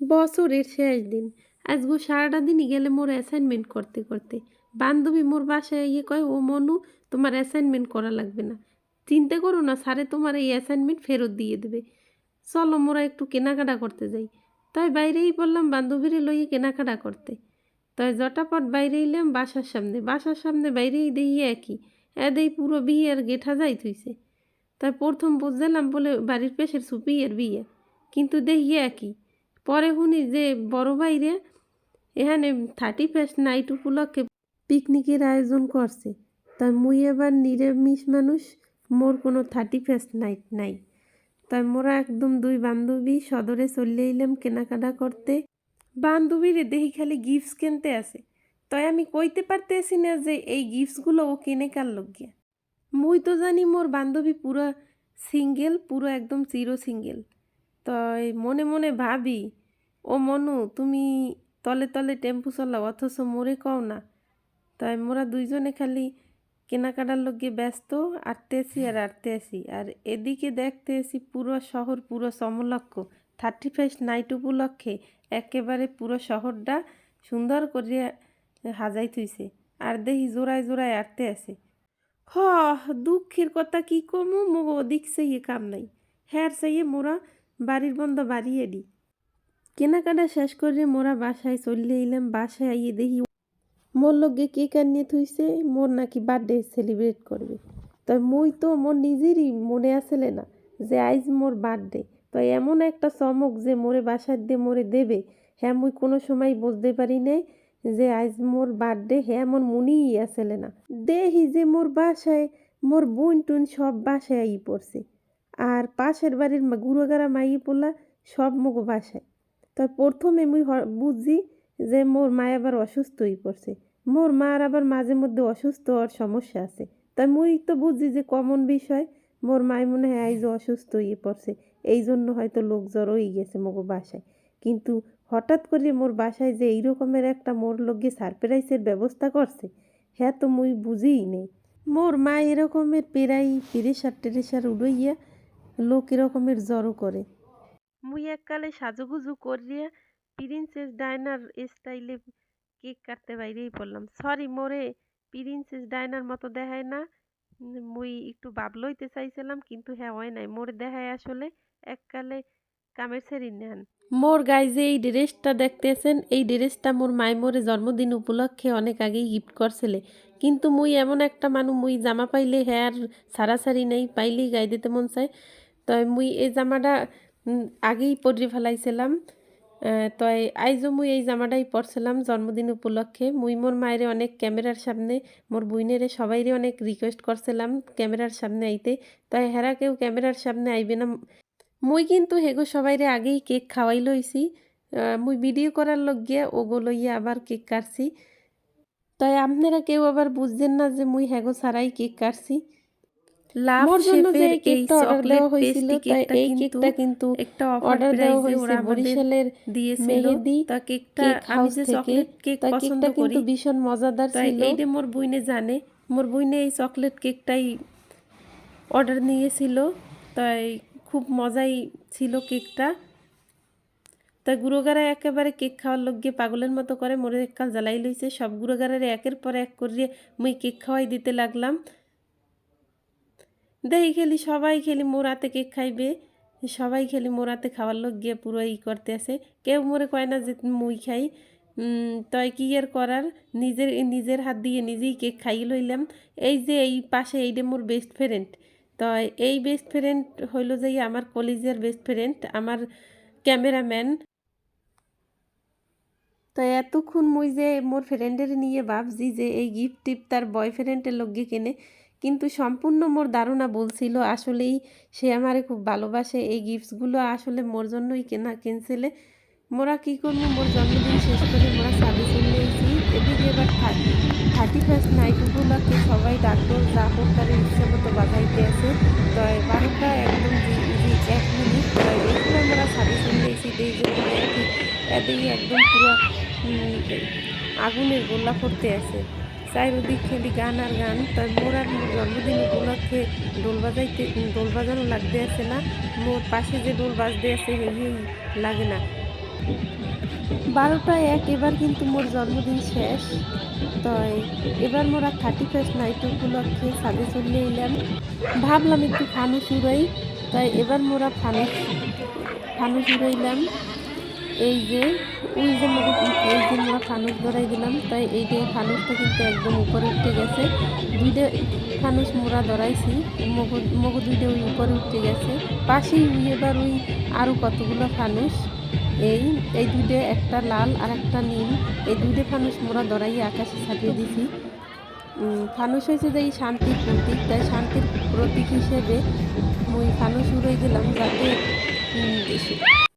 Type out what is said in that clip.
বছরের শেষ দিন। আজগো সারাটা দিনই গেলে মোর অ্যাসাইনমেন্ট করতে করতে। বান্ধবী মোর বাসায় ইয়ে কয়, ও মনু, তোমার অ্যাসাইনমেন্ট করা লাগবে না। চিন্তা করো না, স্যারে তোমার এই অ্যাসাইনমেন্ট ফেরত দিয়ে দেবে। চলো মোরা একটু কেনাকাটা করতে যাই। তাই বাইরেই বললাম, বান্ধবীরে লইয়ে কেনাকাটা করতে। তাই জটাপট বাইরে এলাম বাসার সামনে। বাসার সামনে বাইরেই দেই একই। এদেই পুরো বিয়ের গেঠা যাই থুইছে। তাই প্রথম বুঝলাম বলে বাড়ির পেশের সুপিয়ের বিয়ে। কিন্তু দেখি একই। পরে শুনি যে, বড় ভাইরে এখানে থার্টি ফার্স্ট নাইট উপলক্ষে পিকনিকের আয়োজন করছে। তাই মুই এবার নিরামিষ মানুষ, মোর কোনো থার্টি ফার্স্ট নাইট নাই। তাই মোরা একদম দুই বান্ধবী সদরে চলে এলাম কেনাকাটা করতে। বান্ধবীরে দেখি খালি গিফটস কিনতে আসে তাই আমি কইতে পারতেছি না যে, এই গিফটসগুলো ও কিনে কার গিয়া মুই তো জানি মোর বান্ধবী পুরো সিঙ্গেল পুরো একদম চিরো সিঙ্গেল তাই মনে মনে ভাবি, ও মনু, তুমি তলে তলে টেম্পু চালাও, অথচ মোরে কও না। তাই মোরা দুইজনে খালি কেনাকাটার লগে ব্যস্ত আটতে আসি আর আটতে আসি আর এদিকে দেখতে আসি পুরো শহর পুরো সমলক্ষ থার্টি ফার্স্ট নাইট উপলক্ষে একেবারে পুরো শহরটা সুন্দর করে হাজাই থুইছে আর দেখি জোড়ায় জোড়ায় আটতে আসে হ দুঃখের কথা কি কমু? মগো ওদিক সেই কাম নাই। হ্যার সেই মোরা বাড়ির বন্ধ বাড়িয়ে দি। কেনাকাটা শেষ করে মোরা বাসায় চলে এলাম। বাসায় আইয়ে দেখি মোর লগে কেক আনিয়ে থুইছে, মোর নাকি বার্থডে সেলিব্রেট করবে। তো মুই তো মোর নিজেরই মনে আসলে না যে আইজ মোর বার্থডে তো এমন একটা চমক যে মোরে বাসার দিয়ে মোরে দেবে হ্যাঁ মুই কোনো সময় বুঝতে পারি নাই যে আজ মোর বার্থডে হ্যাঁ মোর মনেই আসলে না। দেহি যে মোর বাসায়, মোর বোন টুন সব বাসায় আই পড়ছে। আর পাশের বাড়ির গুড়োগাড়া মাই পোলা সব মগো বাসায়। তাই প্রথমে মুই বুঝি যে মোর মা আবার অসুস্থ হয়ে পড়ছে। মোর মার আবার মাঝে মধ্যে অসুস্থ হওয়ার সমস্যা আছে। তাই মুই তো বুঝি যে কমন বিষয়, মোর মায় মনে হয় আইজ অসুস্থ হয়ে পড়ছে। এই জন্য হয়তো লোক জড়ো হয়ে গেছে মগো বাসায়। কিন্তু হঠাৎ করে মোর বাসায় যে এই রকমের একটা মোর লগে সারপ্রাইজের ব্যবস্থা করছে হ্যাঁ তো মুই বুঝিই নেই। মোর মা এরকমের পেরাই প্রেশার টেরেসার উড়াইয়া লোক এরকমের জড়ো করে। মুই এককালে সাজুগুজু করিয়া প্রিন্সেস ডায়নার স্টাইলে কেক কাটতে বাইরেই পড়লাম। সরি মোরে প্রিন্সেস ডায়নার মতো দেখায় না। মুই একটু বাব লইতে চাইছিলাম কিন্তু হ্যাঁ হয় নাই। মোর দেখায় আসলে এককালে কামের সেরি নেন মোর গায়ে যে এই ড্রেসটা দেখতেছেন এই ড্রেসটা মোর মাই মোরে জন্মদিন উপলক্ষে অনেক আগেই গিফট করছিলে। কিন্তু মুই এমন একটা মানুষ মুই জামা পাইলে হ্যাঁ আর সারাসারি নেই পাইলেই গায়ে দিতে মন চায়। তো মুই এই জামাটা আগেই পরে ফেলাইছিলাম। তাই আইজও মুই এই জামাটাই পরছিলাম জন্মদিন উপলক্ষে। মুই মোর মায়ের অনেক ক্যামেরার সামনে মোর বইনেরে সবাইরে অনেক রিকোয়েস্ট করছিলাম ক্যামেরার সামনে আইতে। তাই হেরা কেউ ক্যামেরার সামনে আইবে না। মুই কিন্তু হেগো সবাইরে আগেই কেক খাওয়াই লইছি মুই ভিডিও করার লগ গিয়া ওগো লইয়া আবার কেক কাটছি। তাই আপনারা কেউ আবার বুঝছেন না যে মুই হেগো ছাড়াই কেক কাটছি। অর্ডার দেওয়া হয়েছিল তাই এই কেকটা কিন্তু একটা অর্ডার দেওয়া হয়েছে বরিশালের মেহেদি তা কেকটা আমি যে চকলেট কেক পছন্দ করি কিন্তু ভীষণ মজাদার ছিল। এইটা মোর বইনে জানে মোর বইনে এই চকলেট কেকটাই অর্ডার নিয়েছিল তাই খুব মজাই ছিল কেকটা। তাই গুঁড়োগাড়া একেবারে কেক খাওয়ার লোক পাগলের মতো করে মোরে এককাল জ্বালাই লইছে। সব গুঁড়োগাড়ারে একের পর এক করিয়ে মুই কেক খাওয়াই দিতে লাগলাম। দেখি খেলি, সবাই খেলি মোরাতে কেক খাইবে। সবাই খেলি মোরাতে খাওয়ার লোক গিয়ে পুরো ই করতে আসে কেউ মোরে কয় না যে মুই খাই। তয় কি আর করার? নিজের নিজের হাত দিয়ে নিজেই কেক খাই লইলাম। এই যে এই পাশে এইটা মোর বেস্ট ফ্রেন্ড তো এই বেস্ট ফ্রেন্ড হইল যে আমার কলেজের বেস্ট ফ্রেন্ড আমার ক্যামেরাম্যান তো এতক্ষণ মুই যে মোর ফ্রেন্ডের নিয়ে ভাবছি যে এই গিফট টিপ তার বয়ফ্রেন্ডের লগে কেনে। কিন্তু সম্পূর্ণ মোর ধারণা বলছিল আসলেই সে আমারে খুব ভালোবাসে, এই গিফটসগুলো আসলে মোর জন্যই কেনা কিনছিলে মোরা কী করব? মোর জন্মদিন শেষ করে মোরা সাবি এসেছি। এদিকে এবার থার্টি থার্টি ফার্স্ট নাইট উপলক্ষে সবাই ডাক্তার যা হোক তার ইচ্ছে মতো বাজাইতে আছে। তো বারোটা একদম এক মিনিট। তো এই সময় মোরা সাবি চলে এসেছি। জন্য এদিকে একদম পুরো আগুনের গোল্লা করতে আছে। চারিদিক খেলি গান আর গান, তাই মোর আর মোর জন্মদিন উপলক্ষে দোল বাজাইতে দোল বাজানো লাগতে আছে না। মোর পাশে যে দোল বাজতে আছে, হেই লাগে না। বারোটা এক, এবার কিন্তু মোর জন্মদিন শেষ। তো এবার মোরা থার্টি ফার্স্ট নাইট উপলক্ষে সাদে চলে এলাম। ভাবলাম একটু ফানুস উড়াই, তাই এবার মোরা ফানুস ফানুস উড়াইলাম। এই যে, ওই যে এই যে মোরা ফানুস ধরাই দিলাম, তাই এই যে ফানুসটা কিন্তু একদম উপরে উঠে গেছে। দুইটা ফানুস মোরা ধরাইছি, মগু মগু দুইটা ওই উপরে উঠে গেছে। পাশেই ওই এবার ওই আরও কতগুলো ফানুস, এই এই দুইটা একটা লাল আর একটা নীল, এই দুইটা ফানুস মোরা ধরাই আকাশে ছাপিয়ে দিছি। ফানুস হয়েছে যে এই শান্তির প্রতীক, তাই শান্তির প্রতীক হিসেবে মুই ফানুস উড়াই দিলাম যাতে